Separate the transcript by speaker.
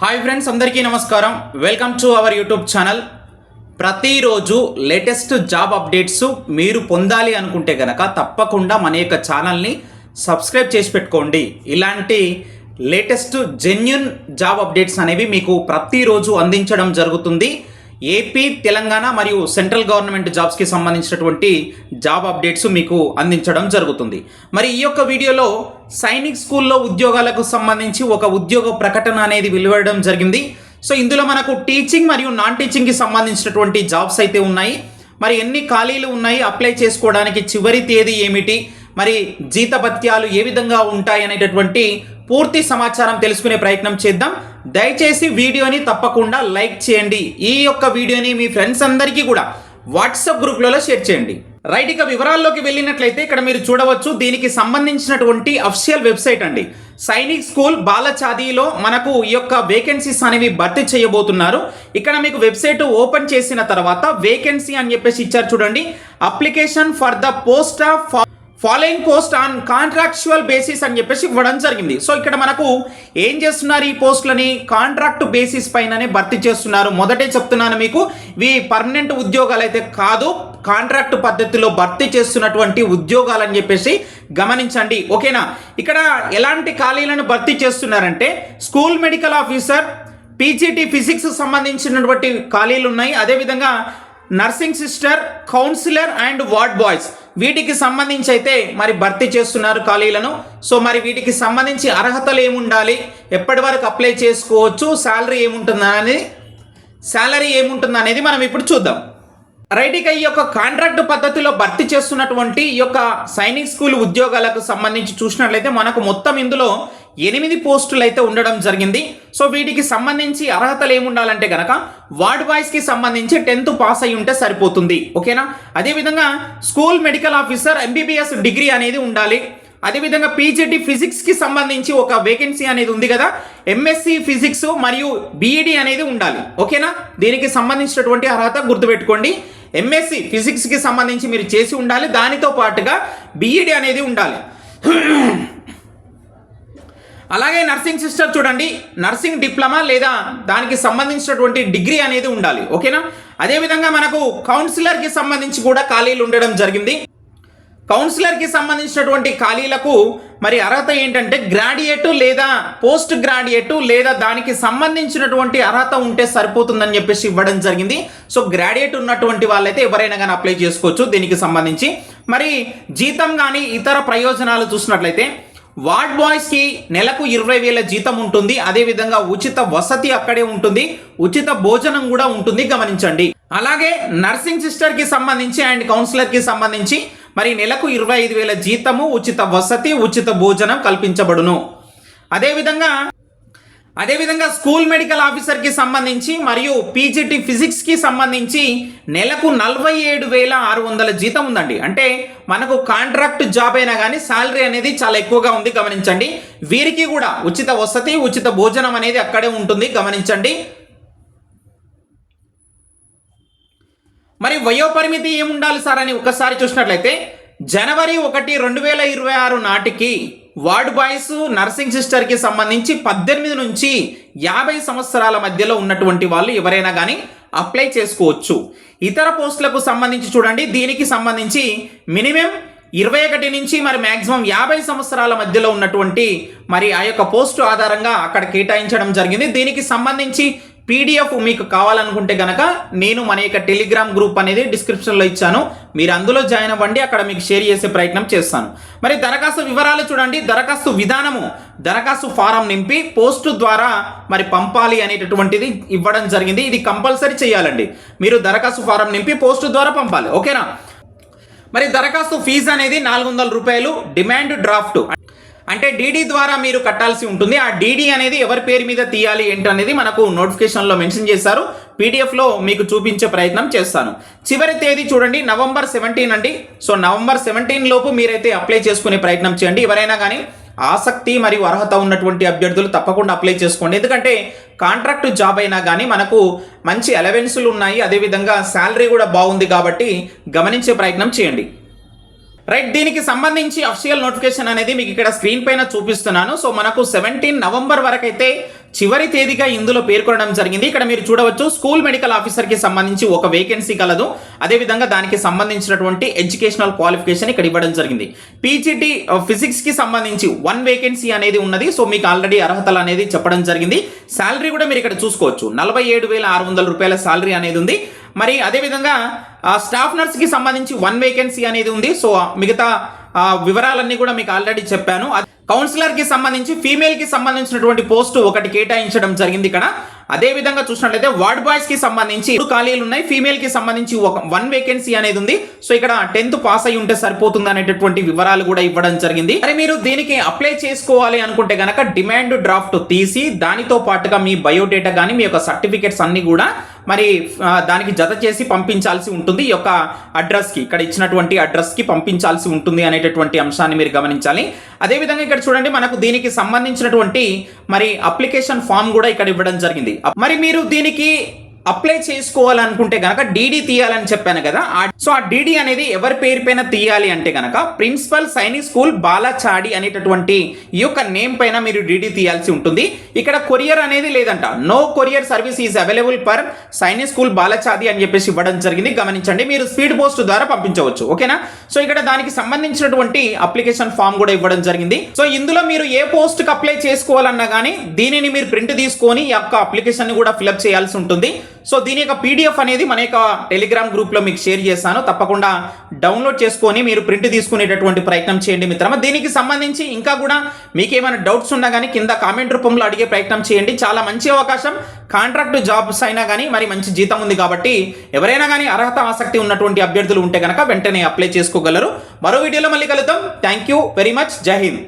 Speaker 1: Hi friends అందరికీ నమస్కారం. Welcome to our YouTube channel ప్రతిరోజు లేటెస్ట్ జాబ్ అప్డేట్స్ మీరు పొందాలి అనుకుంటే కనుక తప్పకుండా మన యొక్క ఛానల్ని సబ్స్క్రైబ్ చేసి పెట్టుకోండి. ఇలాంటి లేటెస్ట్ జెన్యున్ జాబ్ అప్డేట్స్ అనేవి మీకు ప్రతిరోజు అందించడం జరుగుతుంది. ఏపీ తెలంగాణ మరియు సెంట్రల్ గవర్నమెంట్ జాబ్స్కి సంబంధించినటువంటి జాబ్ అప్డేట్స్ మీకు అందించడం జరుగుతుంది. మరి ఈ యొక్క వీడియోలో సైనిక్ స్కూల్లో ఉద్యోగాలకు సంబంధించి ఒక ఉద్యోగ ప్రకటన అనేది వెలువడడం జరిగింది. సో ఇందులో మనకు టీచింగ్ మరియు నాన్ టీచింగ్కి సంబంధించినటువంటి జాబ్స్ అయితే ఉన్నాయి. మరి ఎన్ని ఖాళీలు ఉన్నాయి అప్లై చేసుకోవడానికి చివరి తేదీ ఏమిటి మరి జీతభత్యాలు ఏ విధంగా ఉంటాయి అనేటటువంటి పూర్తి సమాచారం తెలుసుకునే ప్రయత్నం చేద్దాం. దయచేసి వీడియోని తప్పకుండా లైక్ చేయండి. ఈ యొక్క వీడియోని మీ ఫ్రెండ్స్ అందరికీ కూడా వాట్సాప్ గ్రూప్లలో షేర్ చేయండి. రైట్ ఇక వివరాల్లోకి వెళ్ళినట్లయితే ఇక్కడ మీరు చూడవచ్చు దీనికి సంబంధించినటువంటి అఫిషియల్ వెబ్సైట్ అండి. సైనిక్ స్కూల్ బాలచాదీలో మనకు ఈ యొక్క వేకెన్సీస్ అనేవి భర్తీ చేయబోతున్నారు. ఇక్కడ మీకు వెబ్సైట్ ఓపెన్ చేసిన తర్వాత వేకెన్సీ అని చెప్పేసి ఇచ్చారు చూడండి. Application for the post of following post on contractual basis అని చెప్పేసి ఇవ్వడం జరిగింది. సో ఇక్కడ మనకు ఏం చేస్తున్నారు ఈ పోస్టులని? కాంట్రాక్ట్ బేసిస్ పైననే భర్తీ చేస్తున్నారు. మొదటే చెప్తున్నాను మీకు ఇవి పర్మనెంట్ ఉద్యోగాలు అయితే కాదు కాంట్రాక్ట్ పద్ధతిలో భర్తీ చేస్తున్నటువంటి ఉద్యోగాలని చెప్పేసి గమనించండి. ఓకేనా? ఇక్కడ ఎలాంటి ఖాళీలను భర్తీ చేస్తున్నారంటే school medical officer PGT physics సంబంధించినటువంటి ఖాళీలు ఉన్నాయి. అదేవిధంగా nursing sister counsellor and ward boys. వీటికి సంబంధించి అయితే మరి భర్తీ చేస్తున్నారు ఖాళీలను. సో మరి వీటికి సంబంధించి అర్హతలు ఏముండాలి? ఎప్పటి వరకు అప్లై చేసుకోవచ్చు? శాలరీ ఏముంటుందా అనేది శాలరీ ఏముంటుంది అనేది మనం ఇప్పుడు చూద్దాం. రైట్ ఇక ఈ యొక్క కాంట్రాక్ట్ పద్ధతిలో భర్తీ చేస్తున్నటువంటి ఈ యొక్క సైనిక్ స్కూల్ ఉద్యోగాలకు సంబంధించి చూసినట్లయితే మనకు మొత్తం ఇందులో ఎనిమిది పోస్టులు అయితే ఉండడం జరిగింది. సో వీటికి సంబంధించి అర్హతలు ఏముండాలంటే గనక వార్డ్ బాయ్స్కి సంబంధించి టెన్త్ పాస్ అయి ఉంటే సరిపోతుంది. ఓకేనా? అదేవిధంగా school medical officer MBBS degree అనేది ఉండాలి. అదేవిధంగా పీజీటీ ఫిజిక్స్కి సంబంధించి ఒక వేకెన్సీ అనేది ఉంది కదా. ఎంఎస్సి ఫిజిక్స్ మరియు బీఈడి అనేది ఉండాలి. ఓకేనా? దీనికి సంబంధించినటువంటి అర్హత గుర్తుపెట్టుకోండి. ఎంఎస్సి ఫిజిక్స్కి సంబంధించి మీరు చేసి ఉండాలి. దానితో పాటుగా బీఈడి అనేది ఉండాలి. అలాగే నర్సింగ్ సిస్టర్ చూడండి నర్సింగ్ డిప్లొమా లేదా దానికి సంబంధించినటువంటి డిగ్రీ అనేది ఉండాలి ఓకేనా? అదేవిధంగా మనకు కౌన్సిలర్కి సంబంధించి కూడా ఖాళీలు ఉండడం జరిగింది. కౌన్సిలర్కి సంబంధించినటువంటి ఖాళీలకు మరి అర్హత ఏంటంటే గ్రాడ్యుయేట్ లేదా పోస్ట్ గ్రాడ్యుయేట్ లేదా దానికి సంబంధించినటువంటి అర్హత ఉంటే సరిపోతుందని చెప్పేసి ఇవ్వడం జరిగింది. సో గ్రాడ్యుయేట్ ఉన్నటువంటి వాళ్ళైతే ఎవరైనా కానీ అప్లై చేసుకోవచ్చు దీనికి సంబంధించి. మరి జీతం కానీ ఇతర ప్రయోజనాలు చూసినట్లయితే వార్డ్ బాయ్స్కి నెలకు ఇరవై వేల జీతం ఉంటుంది. అదేవిధంగా ఉచిత వసతి అక్కడే ఉంటుంది. ఉచిత భోజనం కూడా ఉంటుంది. గమనించండి. అలాగే నర్సింగ్ సిస్టర్కి సంబంధించి అండ్ కౌన్సిలర్కి సంబంధించి మరి నెలకు ఇరవై ఐదు వేల జీతము ఉచిత వసతి ఉచిత భోజనం కల్పించబడును. అదేవిధంగా అదేవిధంగా స్కూల్ మెడికల్ ఆఫీసర్కి సంబంధించి మరియు పీజీటీ ఫిజిక్స్కి సంబంధించి నెలకు నలభై ఏడు వేల ఆరు వందల జీతం ఉందండి. అంటే మనకు కాంట్రాక్ట్ జాబ్ అయినా కానీ శాలరీ అనేది చాలా ఎక్కువగా ఉంది గమనించండి. వీరికి కూడా ఉచిత వసతి ఉచిత భోజనం అనేది అక్కడే ఉంటుంది గమనించండి. మరి వయోపరిమితి ఏముండాలి సార్ అని ఒకసారి చూసినట్లయితే జనవరి ఒకటి రెండు వేల ఇరవై ఆరు నాటికి వార్డ్ బాయ్స్ నర్సింగ్ సిస్టర్కి సంబంధించి పద్దెనిమిది నుంచి యాభై సంవత్సరాల మధ్యలో ఉన్నటువంటి వాళ్ళు ఎవరైనా కానీ అప్లై చేసుకోవచ్చు. ఇతర పోస్టులకు సంబంధించి చూడండి దీనికి సంబంధించి మినిమం ఇరవై ఒకటి నుంచి మరి మ్యాక్సిమం యాభై సంవత్సరాల మధ్యలో ఉన్నటువంటి మరి ఆ యొక్క పోస్టు ఆధారంగా అక్కడ కేటాయించడం జరిగింది. దీనికి సంబంధించి పీడిఎఫ్ మీకు కావాలనుకుంటే గనక నేను మన యొక్క టెలిగ్రామ్ గ్రూప్ అనేది డిస్క్రిప్షన్లో ఇచ్చాను. మీరు అందులో జాయిన్ అవ్వండి అక్కడ మీకు షేర్ చేసే ప్రయత్నం చేస్తాను. మరి దరఖాస్తు వివరాలు చూడండి. దరఖాస్తు విధానము దరఖాస్తు ఫారం నింపి పోస్టు ద్వారా మరి పంపాలి అనేటటువంటిది ఇవ్వడం జరిగింది. ఇది కంపల్సరీ చేయాలండి. మీరు దరఖాస్తు ఫారం నింపి పోస్టు ద్వారా పంపాలి. ఓకేనా? మరి దరఖాస్తు ఫీజు అనేది నాలుగు వందల రూపాయలు డిమాండ్ డ్రాఫ్ట్ అంటే డీడీ ద్వారా మీరు కట్టాల్సి ఉంటుంది. ఆ డీడీ అనేది ఎవరి పేరు మీద తీయాలి ఏంటి అనేది మనకు నోటిఫికేషన్లో మెన్షన్ చేశారు. పీడిఎఫ్లో మీకు చూపించే ప్రయత్నం చేస్తాను. చివరి తేదీ చూడండి. నవంబర్ సెవెంటీన్ అండి. సో నవంబర్ సెవెంటీన్ లోపు మీరైతే అప్లై చేసుకునే ప్రయత్నం చేయండి. ఎవరైనా కానీ ఆసక్తి మరియు అర్హత ఉన్నటువంటి అభ్యర్థులు తప్పకుండా అప్లై చేసుకోండి. ఎందుకంటే కాంట్రాక్ట్ జాబ్ అయినా కానీ మనకు మంచి అలవెన్సులు ఉన్నాయి. అదేవిధంగా శాలరీ కూడా బాగుంది కాబట్టి గమనించే ప్రయత్నం చేయండి. రైట్ దీనికి సంబంధించి అఫీషియల్ నోటిఫికేషన్ అనేది మీకు ఇక్కడ స్క్రీన్ పైన చూపిస్తున్నాను. సో మనకు సెవెంటీన్ నవంబర్ వరకు అయితే చివరి తేదీగా ఇందులో పేర్కొనడం జరిగింది. ఇక్కడ మీరు చూడవచ్చు స్కూల్ మెడికల్ ఆఫీసర్కి సంబంధించి ఒక వేకెన్సీ కలదు. అదేవిధంగా దానికి సంబంధించినటువంటి ఎడ్యుకేషనల్ క్వాలిఫికేషన్ ఇక్కడ ఇవ్వడం జరిగింది. పీజీటీ ఫిజిక్స్ uh, కి సంబంధించి వన్ వేకెన్సీ అనేది ఉన్నది. సో మీకు ఆల్రెడీ అర్హతలు అనేది చెప్పడం జరిగింది. శాలరీ కూడా మీరు ఇక్కడ చూసుకోవచ్చు. నలభై ఏడు వేల ఆరు వందల రూపాయల శాలరీ అనేది ఉంది. మరి అదేవిధంగా స్టాఫ్ నర్స్కి సంబంధించి వన్ వేకెన్సీ అనేది ఉంది. సో మిగతా వివరాలన్నీ కూడా మీకు ఆల్రెడీ చెప్పాను. కౌన్సిలర్కి కౌన్సిలర్కి సంబంధించి ఫీమేల్కి సంబంధించినటువంటి పోస్టు ఒకటి కేటాయించడం జరిగింది ఇక్కడ. అదే విధంగా చూసినట్లయితే వార్డ్ బాయ్స్కి సంబంధించి మూడు ఖాళీలు ఉన్నాయి. ఫీమేల్కి సంబంధించి ఒక వన్ వేకెన్సీ అనేది ఉంది. సో ఇక్కడ టెన్త్ పాస్ అయి ఉంటే సరిపోతుంది అనేటటువంటి వివరాలు కూడా ఇవ్వడం జరిగింది. మరి మీరు దీనికి అప్లై చేసుకోవాలి అనుకుంటే గనక డిమాండ్ డ్రాఫ్ట్ తీసి దానితో పాటుగా మీ బయోడేటా కానీ మీ యొక్క సర్టిఫికేట్స్ అన్ని కూడా మరి దానికి జత చేసి పంపించాల్సి ఉంటుంది ఈ యొక్క అడ్రస్కి ఇక్కడ ఇచ్చినటువంటి అడ్రస్కి పంపించాల్సి ఉంటుంది అనేటటువంటి అంశాన్ని మీరు గమనించాలి. అదేవిధంగా ఇక్కడ చూడండి మనకు దీనికి సంబంధించినటువంటి మరి అప్లికేషన్ ఫామ్ కూడా ఇక్కడ ఇవ్వడం జరిగింది. మరి మీరు దీనికి అప్లై చేసుకోవాలనుకుంటే గనక డీడీ తీయాలని చెప్పాను కదా సో ఆ డీడీ అనేది ఎవరి పేరు పైన తీయాలి అంటే గనక ప్రిన్సిపల్ సైనిక్ స్కూల్ బాలాచాడి అనేటటువంటి ఈ యొక్క నేమ్ పైన మీరు డీడీ తీయాల్సి ఉంటుంది. ఇక్కడ కొరియర్ అనేది లేదంట. No courier service is available per Sainik school Balachadi అని చెప్పేసి ఇవ్వడం జరిగింది. గమనించండి మీరు స్పీడ్ పోస్ట్ ద్వారా పంపించవచ్చు. ఓకేనా? సో ఇక్కడ దానికి సంబంధించినటువంటి అప్లికేషన్ ఫామ్ కూడా ఇవ్వడం జరిగింది. సో ఇందులో మీరు ఏ పోస్ట్కి అప్లై చేసుకోవాలన్నా కానీ దీనిని మీరు ప్రింట్ తీసుకొని ఈ యొక్క అప్లికేషన్ని కూడా ఫిల్అప్ చేయాల్సి ఉంటుంది. సో దీని యొక్క పీడిఎఫ్ అనేది మన యొక్క టెలిగ్రామ్ గ్రూప్లో మీకు షేర్ చేస్తాను. తప్పకుండా డౌన్లోడ్ చేసుకొని మీరు ప్రింట్ తీసుకునేటటువంటి ప్రయత్నం చేయండి మిత్రమా. దీనికి సంబంధించి ఇంకా కూడా మీకు ఏమైనా డౌట్స్ ఉన్నా కానీ కింద కామెంట్ రూపంలో అడిగే ప్రయత్నం చేయండి. చాలా మంచి అవకాశం. కాంట్రాక్ట్ జాబ్స్ అయినా కానీ మరి మంచి జీతం ఉంది కాబట్టి ఎవరైనా కానీ అర్హత ఆసక్తి ఉన్నటువంటి అభ్యర్థులు ఉంటే కనుక వెంటనే అప్లై చేసుకోగలరు. మరో వీడియోలో మళ్ళీ కలుద్దాం. థ్యాంక్ యూ వెరీ మచ్ జై హింద్.